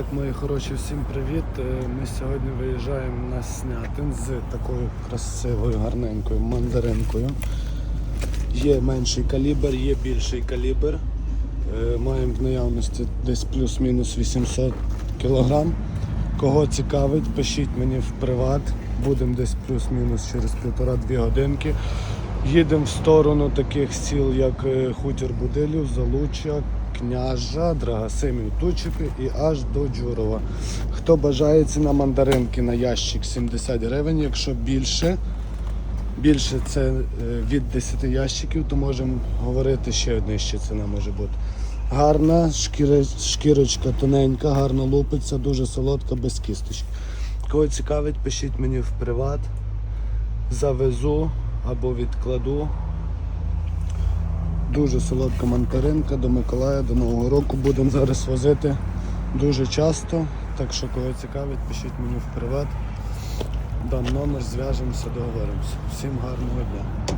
Так, мої хороші, всім привіт. Е, Ми сьогодні виїжджаємо на Снятин з такою красивою, гарненькою мандаринкою. Є менший калібр, є більший калібр. Е, Маємо в наявності десь плюс-мінус 800 кг. Кого цікавить, пишіть мені в приват. Будемо десь плюс-мінус через півтора-дві годинки. Їдемо в сторону таких сіл, як е, Хутір Будилів, Залуччя, Княжа, Драгасимів, Тучіпи і аж до Джурова. Хто бажає ціна мандаринки на ящик 70 гривень, якщо більше, більше це е, від 10 ящиків, то можемо говорити ще нижче ціна може бути. Гарна, шкірочка тоненька, гарно лупиться, дуже солодка, без кісточки. Кого цікавить, пишіть мені в приват, завезу або відкладу. Дуже солодка мандаринка до Миколая, до Нового року будемо зараз возити дуже часто. Так що кого цікавить, пишіть мені в приват. Дам номер, зв'яжемося, договоримося. Всім гарного дня.